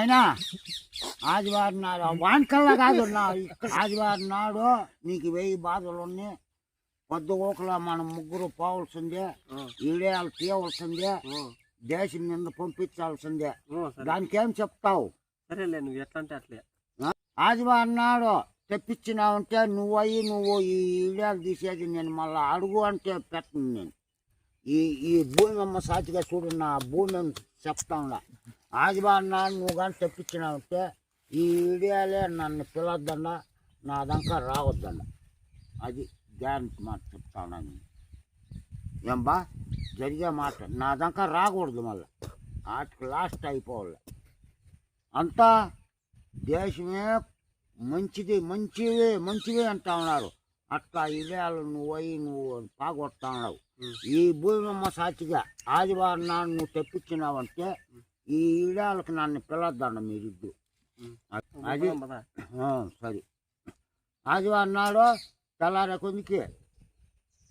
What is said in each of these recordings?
అయినా ఆదివారం నాడు వానికల్లా కాదు నా ఆదివారం నాడు నీకు వెయ్యి బాధలు ఉన్నాయి. పొద్దు ఊకలా మనం ముగ్గురు పోవలసిందే ఈడేళ్ళు తీయవలసిందే దేశం నింద పంపించాల్సిందే. దానికి ఏం చెప్తావు? సరేలే నువ్వు ఎట్లా అంటే అట్లే ఆదివారం నాడు తెప్పించినావంటే నువ్వు అయ్యి నువ్వు ఈ ఈడేళ్ళు తీసేది నేను మళ్ళీ అడుగు అంటే పెట్టను నేను. ఈ ఈ భూమి అమ్మ సాతిగా చూడు నా భూమి అని చెప్తాను ఆదివారం నువ్వు కానీ తెప్పించినావంటే ఈ ఈడియాలే నన్ను పిలవద్దండ నా దాకా రావద్దండ అది గ్యారంటీ మాట చెప్తాను నేను. ఏం బా జరిగే మాట నా దాకా రాకూడదు మళ్ళీ. వాటికి లాస్ట్ అయిపోవాలి. అంతా దేశమే మంచిది మంచివి మంచివి అంటా ఉన్నారు. అట్లా ఇదేళ్ళు నువ్వు అయ్యి నువ్వు పాగొడతా ఉన్నావు. ఈ భూమి సాక్షిగా ఆదివారం నాడు నువ్వు తెప్పించినావంటే ఈ ఈడాలకు నన్ను పిలవద్దండ మీరిద్దు అది సరే. ఆదివారం నాడు తెల్లారే కొందికి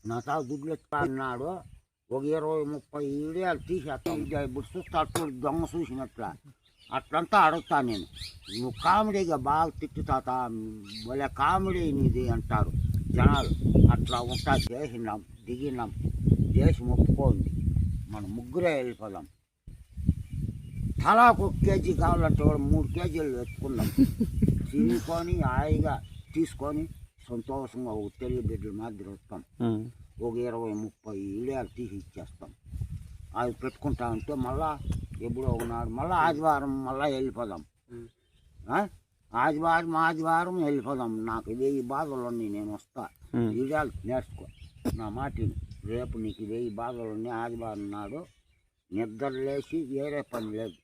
నా తావు దుడ్లు ఎత్తుకున్నాడు ఒక ఇరవై ముప్పై ఈడియాలు తీసేస్తాను ఇప్పుడు చూస్తా చూడు దొంగ చూసినట్ల. అట్లంతా అడుగుతా నేను. నువ్వు కామెడీగా బాగా తిట్టు తాత భలే కామెడీ నీది అంటారు జనాలు. అట్లా ఉంటా చేసినాం దిగినాం దేశం ఒప్పుకోండి మనం ముగ్గురే వెళ్ళిపోదాం. తలాకు ఒక కేజీ కావాలంటే కూడా మూడు కేజీలు ఎత్తుకుందాం తినుకొని హాయిగా తీసుకొని సంతోషంగా ఒక తెల్లి బిడ్డల మాదిరి వస్తాం. ఒక ఇరవై ముప్పై ఇళ్ళాలు తీసి ఇచ్చేస్తాం. అవి పెట్టుకుంటా ఉంటే మళ్ళా ఎప్పుడో ఒకనాడు మళ్ళీ ఆదివారం మళ్ళీ వెళ్ళిపోదాం? ఆదివారం ఆదివారం వెళ్ళిపోదాం. నాకు వెయ్యి బాధలు ఉన్నాయి నేను వస్తా. ఈడాలు నేర్చుకో. నా మాటిని. రేపు నీకు వెయ్యి బాధలు ఉన్నాయి ఆదివారం నాడు నిద్ర లేచి వేరే పని లేదు.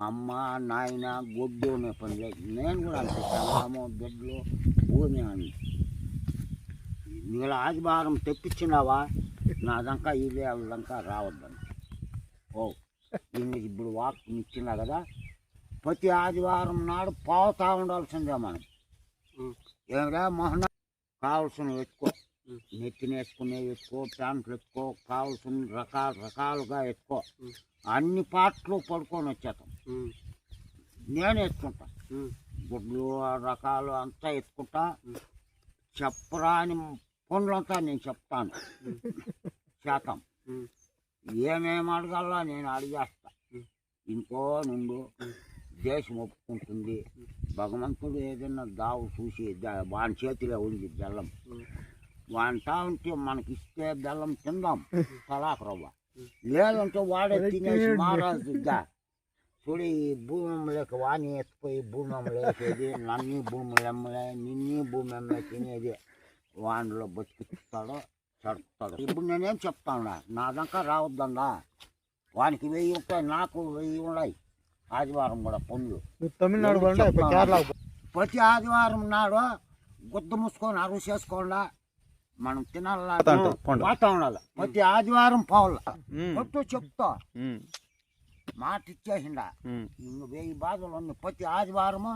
అమ్మ నాయన గొడ్డు అనే పని లేదు నేను కూడా అంతే. సంగము బిడ్డలు భూమి అని నీళ్ళ ఆదివారం తెప్పించినావా? నా దంకా ఇదే దంకా రావద్దని. ఓ దీనికి ఇప్పుడు వాక్ ఇచ్చినా కదా? ప్రతి ఆదివారం నాడు పోతా ఉండాల్సిందే మనం. ఏమిరా మోహన? కావాల్సిన ఎత్తుకో. నెత్తిన వేసుకునే ఎత్తుకో ప్యాంట్లు ఎత్తుకో కావాల్సిన రకాల రకాలుగా ఎత్తుకో. అన్ని పాటలు పడుకొని వచ్చేస్తాం. నేను ఎత్తుకుంటా. గుడ్లు ఆ రకాలు అంతా ఎత్తుకుంటా. చెప్పరాని పనులంతా నేను చెప్తాను. శాతం. ఏమేమి అడగాలా నేను అడిగేస్తా. ఇంకో నుండు దేశం ఒప్పుకుంటుంది. భగవంతుడు ఏదైనా దావు చూసి దా- వాని చేతిలో ఉంది బెల్లం. వాంటా ఉంటే మనకి ఇస్తే బెల్లం తిందాం. తలాక రవ్వ లేదంటే వాడే తినేసి మారాల్సి దా చూడు ఈ భూమిలోకి వాణి ఎత్తిపోయి భూమి అమ్మలేసేది నన్ను భూములు అమ్మలే నిన్ను భూమి అమ్మే తినేది. వానిలో బతికిస్తాడో చడుపుతాడు ఇప్పుడు నేనేం చెప్తాను నా దాకా రావద్దండా వానికి వెయ్యి ఉంటాయి నాకు వెయ్యి ఉన్నాయి. ఆదివారం కూడా పనులు తమిళనాడు ప్రతి ఆదివారం నాడు గుద్ద మూసుకొని అరువు చేసుకోండా? మనం తినాలా. పోతా ఉండాలి. ప్రతి ఆదివారం పోవాల. కొట్టు చెప్తా. మాట ఇచ్చేసిండా ఇంక వెయ్యి బాధలు ఉన్నాయి ప్రతి ఆదివారము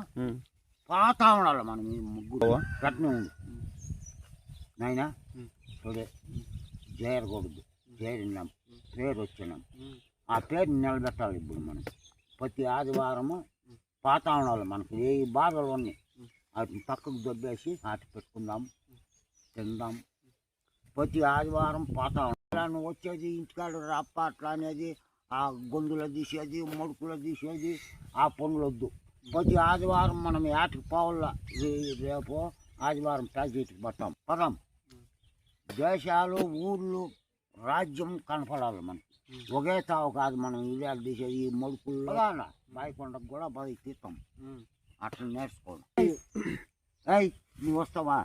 పోతా ఉండాలి మనం ఈ ముగ్గురు. కట్నం ఉంది. నాయనా? చూడే. చేరకూడదు చేరినాం పేరు వచ్చినాం ఆ పేరు నిలబెట్టాలి ఇప్పుడు మనం. ప్రతి ఆదివారము పోతా ఉండాలి మనకి. వెయ్యి బాధలు ఉన్నాయి. వాటిని పక్కకు దొబ్బేసి ఆటి పెట్టుకుందాం. తిందాం. ప్రతి ఆదివారం పోతా ఉండాలి. వచ్చేది ఇంటికాడ రప్ప అట్లా అనేది ఆ గొంతులో తీసేది ముడుకులో తీసేది ఆ పనులు వద్దు ప్రతి ఆదివారం మనం ఏటకి పోవాల? రేపు ఆదివారం ప్యాకెట్కి పట్టాం. పదాం. దేశాలు ఊర్లు రాజ్యం కనపడాలి మనకి. ఒకే తావు కాదు మనం ఇదే తీసేది ఈ మొడుకుల్లో బాయికొండకు కూడా బాగా తీస్తాం. అట్లా నేర్చుకోండి ఏయ్. నువ్వు వస్తావా?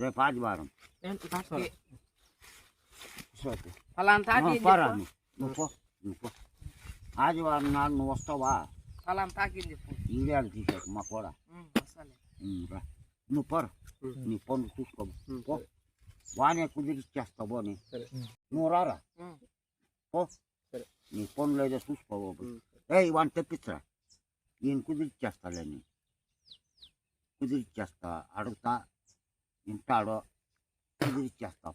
రేపు ఆదివారం. నువ్వు పో. నువ్వు. ఆదివారం నాడు నువ్వు వస్తావా? ఫలానా తాకి చెప్పు ఇండియాలు తీసేకు మా కూడా. నువ్వు పోరు. నీ పనులు చూసుకో. పో. వానే కుదిరిచ్చేస్తావు అని నువ్వు రారా. పో. నీ పనులు ఏదో చూసుకోవు ఏ వాడిని తెప్పించరా? ఈయన కుదిరిచ్చేస్తాలే నీ. కుదిరిచ్చేస్తా అడుగుతా వింటాడో కుదిరిచ్చేస్తా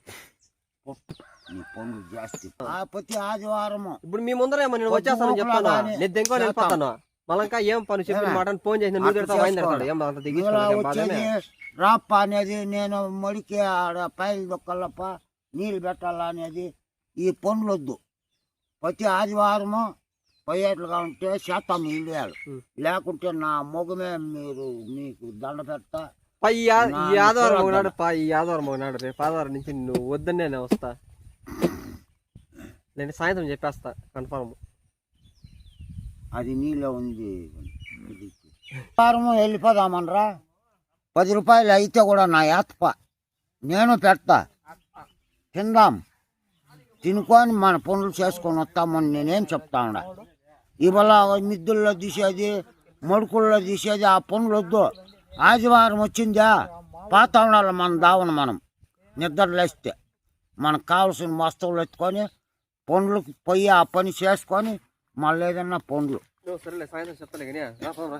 పనులు జాస్తి. ఆ ప్రతి ఆదివారము. ఇప్పుడు మీ ముందర ఏమో నేను వచ్చేస్తాను చెప్తాను? నేను దెంకొని వెళ్ళిపోతాను? మళ్ళీ ఇంకా ఏం పని చెప్పిన మాట ఫోన్ చేసిన నువ్వు తిడతావు ఆయన తిడతాడు. ఏం అంత రాప్ప అనేది నేను మడికి ఆడ పైలు దొక్కలప్ప నీళ్ళు పెట్టాలా అనేది ఈ పనులు వద్దు ప్రతి ఆదివారము పోయేట్లుగా ఉంటే శాతం ఇల్లు. లేకుంటే నా మొగమే మీరు మీకు దండ పెడతా పా ఈ ఆదివారం. ఒకనాడు పా ఈ ఆదివారం ఒకనాడు రేపు ఆదివారం నుంచి నువ్వు వద్దని నేను వస్తా. నేను సాయంత్రం చెప్పేస్తా కన్ఫర్మ్. అది నీలో ఉంది. వారము వెళ్ళిపోదామనరా. పది రూపాయలు అయితే కూడా నా యాత్ప. నేను పెడతా. తిందాం. తినుకొని మన పనులు చేసుకొని వస్తామని నేనేం చెప్తా ఉండ ఇవాళ మిద్దుల్లో తీసేది మడుకుల్లో తీసేది ఆ పనులు వద్దు ఆదివారం వచ్చిందా? పాత ఉండాలి మన దావన మనం. నిద్రలేస్తే మనకు కావాల్సిన వస్తువులు ఎత్తుకొని పనులకు పోయి ఆ పని చేసుకొని మళ్ళీ ఏదన్నా పనులు సరేలే సాయంత్రం చెప్తాను